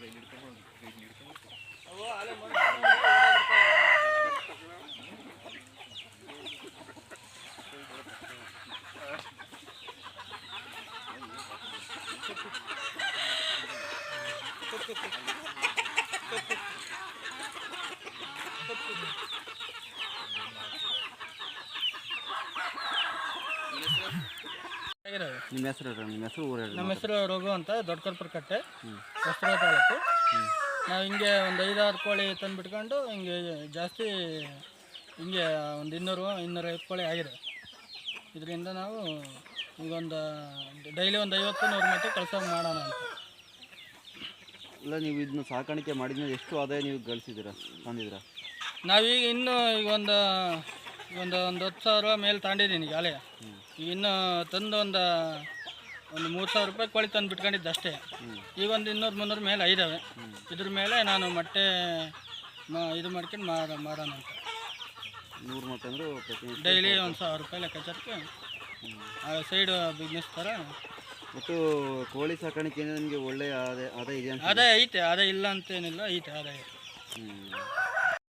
Minister? ನಿಮ್ಮ ಹೆಸರು ನಿಮ್ಮ ಹೆಸರು ಊರು ನಮ್ಮ ಹೆಸರು ರಘು ಅಂತ ದೊಡ್ಡ ಕಲ್ಪುರ ಕಟ್ಟೆ ಹೊಸದುರ್ಗ ತಾಲೂಕು. ನಾವು ಹಿಂಗೆ ಒಂದು ಐದಾರು ಕೋಳಿ ತಂದುಬಿಟ್ಕೊಂಡು ಹಿಂಗೆ ಜಾಸ್ತಿ ಹಿಂಗೆ ಒಂದು ಇನ್ನೂರು ಇನ್ನೂರೈವತ್ತು ಕೋಳಿ ಆಗಿದೆ. ಇದರಿಂದ ನಾವು ಈಗ ಒಂದು ಡೈಲಿ ಒಂದು ಐವತ್ತು ನೂರು ಮಟ್ಟ ಕೆಲಸ ಮಾಡೋಣ ಅಂತ. ಇಲ್ಲ ನೀವು ಇದನ್ನ ಸಾಕಾಣಿಕೆ ಮಾಡಿದ್ರೆ ಎಷ್ಟು ಆದಾಯ ನೀವು ಗಳಿಸಿದ್ದೀರಾ ತಂದಿದ್ದೀರಾ? ನಾವೀಗ ಇನ್ನೂ ಈಗ ಒಂದು ಒಂದು ಒಂದು ಹತ್ತು ಸಾವಿರ ಮೇಲೆ ತಾಂಡಿದ್ದೀನಿ ಈಗ ಅಲೆ ಈಗ ಇನ್ನೂ ತಂದು ಒಂದು ಒಂದು ಮೂರು ಸಾವಿರ ರೂಪಾಯಿ ಕೋಳಿ ತಂದು ಬಿಟ್ಕೊಂಡಿದ್ದೆ ಅಷ್ಟೇ. ಈಗ ಒಂದು ಇನ್ನೂರು ಮುನ್ನೂರು ಮೇಲೆ ಐದಾವೆ. ಇದ್ರ ಮೇಲೆ ನಾನು ಮೊಟ್ಟೆ ಮ ಇದು ಮಾಡ್ಕೊಂಡು ಮಾರ ಮಾರೋಣ ಅಂತ. ನೂರು ಮೊಟ್ಟೆ ಅಂದ್ರೆ ಪ್ರತಿ ಡೈಲಿ ಒಂದು ಸಾವಿರ ರೂಪಾಯಿ ಲೆಕ್ಕಾಚಾರಕ್ಕೆ. ಸೈಡ್ ಬಿಸ್ನೆಸ್ ಥರ ಮತ್ತು ಕೋಳಿ ಸಾಕಾಣಿಕೆಯಿಂದ ನಿಮಗೆ ಒಳ್ಳೆಯ ಅದೇ ಆದಾಯ ಇದೆ ಅಂತ ಆದಾಯ ಐತೆ ಅದೇ ಇಲ್ಲ ಅಂತೇನಿಲ್ಲ ಐತೆ ಅದೇ ಹ್ಞೂ